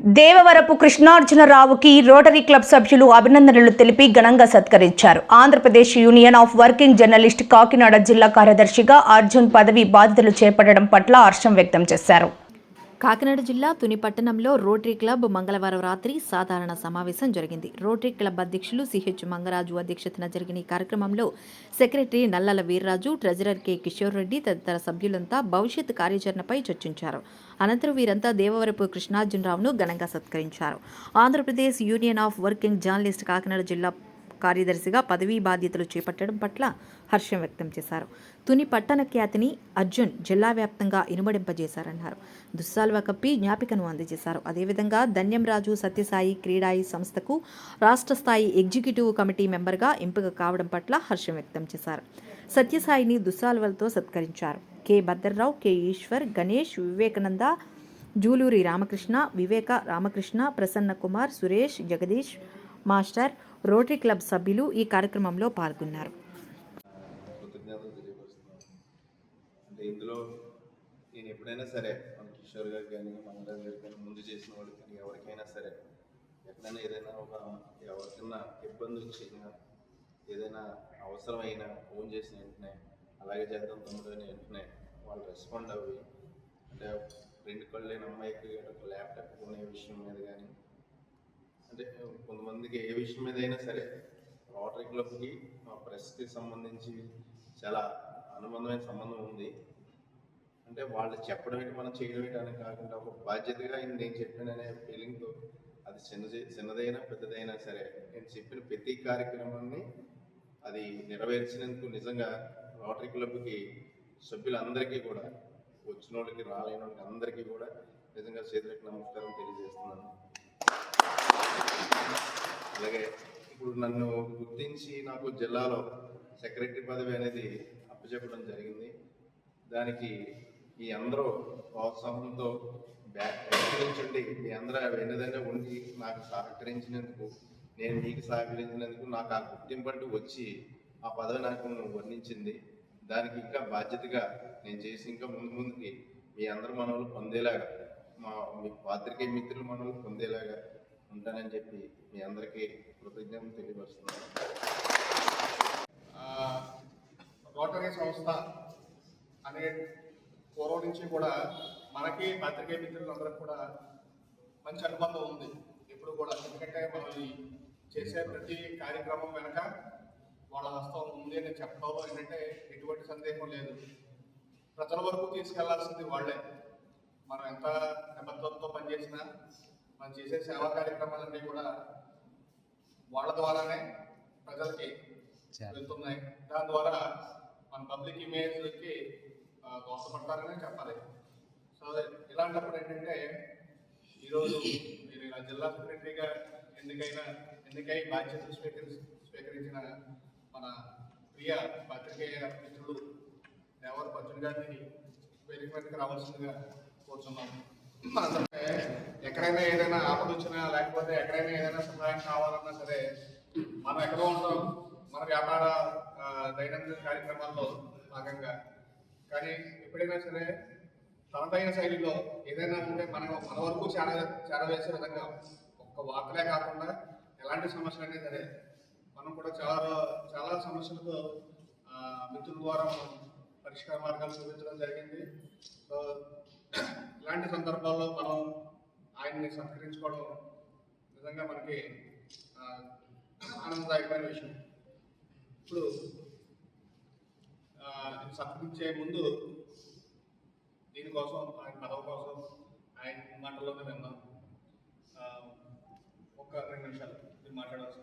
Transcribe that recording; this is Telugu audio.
దేవవరపు కృష్ణార్జునరావుకి రోటరీ క్లబ్ సభ్యులు అభినందనలు తెలిపి ఘనంగా సత్కరించారు. Andhra Pradesh union of working journalist Kakinada జిల్లా కార్యదర్శిగా అర్జున్ పదవి బాధ్యతలు చేపట్టడం పట్ల హర్షం వ్యక్తం చేశారు. కాకినాడ జిల్లా తుని పట్టణంలో రోటరీ క్లబ్ మంగళవారం రాత్రి సాధారణ సమావేశం జరిగింది. రోటరీ క్లబ్ అధ్యక్షులు సిహెచ్ మంగరాజు అధ్యక్షతన జరిగిన ఈ కార్యక్రమంలో secretary Nallala Veerraju treasurer K Kishore Reddy తదితర సభ్యులంతా భవిష్యత్ కార్యాచరణపై చర్చించారు. అనంతరం వీరంతా దేవవరపు కృష్ణార్జునరావును ఘనంగా సత్కరించారు. Andhra Pradesh union of working journalist Kakinada జిల్లా కార్యదర్శిగా పదవీ బాధ్యతలు చేపట్టడం పట్ల హర్షం వ్యక్తం చేశారు. తుని పట్టణ ఖ్యాతిని అర్జున్ జిల్లా వ్యాప్తంగా ఇనుమడింపజేశారన్నారు. దుస్సాల్వ కప్పి జ్ఞాపికను అందజేశారు. అదేవిధంగా ధన్యం రాజు సత్యసాయి క్రీడాయి సంస్థకు రాష్ట్ర స్థాయి ఎగ్జిక్యూటివ్ కమిటీ మెంబర్గా ఎంపిక కావడం పట్ల హర్షం వ్యక్తం చేశారు. సత్యసాయిని దుస్సాల్వలతో సత్కరించారు. K. Bhadrarao K. Eshwar Ganesh Vivekananda Juluri Ramakrishna Viveka Ramakrishna Prasanna Kumar Suresh Jagadish master Rotary club సభ్యులు ఈ కార్యక్రమంలో పాల్గొన్నారు. కృతజ్ఞతలు అంటే ఇందులో నేను ఎప్పుడైనా సరే మన కిషోర్ గారు కానీ మన గారు కానీ ముందు చేసిన వాళ్ళు కానీ ఎవరికైనా సరే ఎక్కడైనా ఏదైనా ఒక ఎవరికైనా ఇబ్బంది వచ్చినా ఏదైనా అవసరమైన ఫోన్ చేసిన వెంటనే అలాగే చేద్దాం తమ్ముడు అని వెంటనే వాళ్ళు రెస్పాండ్ అవి అంటే రెండు కళ్ళు లేని అమ్మాయికి ఒక ల్యాప్టాప్ కొనే విషయం మీద కానీ అంటే కొంతమందికి ఏ విషయం మీద అయినా సరే రోటరీ క్లబ్కి మా ప్రెస్కి సంబంధించి చాలా అనుబంధమైన సంబంధం ఉంది. అంటే వాళ్ళు చెప్పడం ఏంటి మనం చేయడం ఏంటి అని కాకుండా ఒక బాధ్యతగా ఇది నేను చెప్పాననే ఫీలింగ్తో అది చిన్న చిన్నదైనా పెద్దదైనా సరే నేను చెప్పిన ప్రతి కార్యక్రమాన్ని అది నెరవేర్చినందుకు నిజంగా రోటరీ క్లబ్కి సభ్యులందరికీ కూడా వచ్చిన వాళ్ళకి రాలేని వాళ్ళకి అందరికీ కూడా నిజంగా చేతులకు నమస్కారం తెలియజేస్తున్నాను. అలాగే ఇప్పుడు నన్ను గుర్తించి నాకు జిల్లాలో సెక్రటరీ పదవి అనేది అప్పచెప్పడం జరిగింది. దానికి మీ అందరూ ప్రోత్సాహంతో సహకరించండి మీ అందరూ వెన్నదన్నే ఉండి నాకు సహకరించినందుకు నేను మీకు సహకరించినందుకు నాకు ఆ గుర్తింపు వచ్చి ఆ పదవి నాకు వర్ణించింది దానికి ఇంకా బాధ్యతగా నేను చేసి ఇంకా ముందు ముందుకి మీ అందరు మనవులు పొందేలాగా మా మీ పాత్రికేయ మిత్రులు మనవులు పొందేలాగా ఉంటానని చెప్పి మీ అందరికీ కృతజ్ఞతలు తెలియపరుస్తున్నాను. రోటరీ సంస్థ అనే పూర్వం నుంచి కూడా మనకి పత్రికే మిత్రులందరికి కూడా మంచి అనుబంధం ఉంది. ఇప్పుడు కూడా ఎందుకంటే మనం చేసే ప్రతి కార్యక్రమం వెనక వాళ్ళ హస్తం ఉంది అని చెప్పడంలో ఏంటంటే ఎటువంటి సందేహం లేదు. ప్రజల వరకు తీసుకెళ్ళాల్సింది వాళ్ళే. మనం ఎంత నిబద్ధతతో పనిచేసినా మనం చేసే సేవా కార్యక్రమాలన్నీ కూడా వాళ్ళ ద్వారానే ప్రజలకి వెళ్తున్నాయి. దాని ద్వారా మన పబ్లిక్ ఇమేజ్కి దోషపడతారనే చెప్పాలి. సో ఇలాంటప్పుడు ఏంటంటే ఈరోజు మీరు ఇలా జిల్లా సెక్రటరీగా ఎన్నికైన ఎన్నికై బాధ్యతలు స్వీకరి స్వీకరించిన మన ప్రియ పాత్రికేయ మిత్రుడు దేవర్ పచ్చన్ గారిని వేదిక రావాల్సిందిగా కోరుచున్నాము అంటే ఎక్కడైనా ఏదైనా ఆపద వచ్చినా లేకపోతే ఎక్కడైనా ఏదైనా సహాయం కావాలన్నా సరే మనం ఎక్కడో ఉంటాం. మన వ్యాపార దైనందిన కార్యక్రమాల్లో భాగంగా. కానీ ఎప్పుడైనా సరే తనదైన శైలిలో ఏదైనా ఉంటే మనం మన వరకు చేర చేరవేసే విధంగా ఒక్క వార్తలే కాకుండా ఎలాంటి సమస్యలు అయినా సరే మనం కూడా చాలా చాలా సమస్యలతో మిత్రుల ద్వారా మనం పరిష్కార మార్గాలు చూపించడం జరిగింది. సో ఇలాంటి సందర్భాల్లో మనం ఆయన్ని సత్కరించుకోవడం నిజంగా మనకి ఆనందదాయకమైన విషయం. ఇప్పుడు ఆ, సత్కరించే ముందు దీనికోసం ఆయన పదవి కోసం ఆయన మాటల్లోనే విన్నాం ఒక ఒక్క రెండు నిమిషాలు మీరు మాట్లాడవచ్చు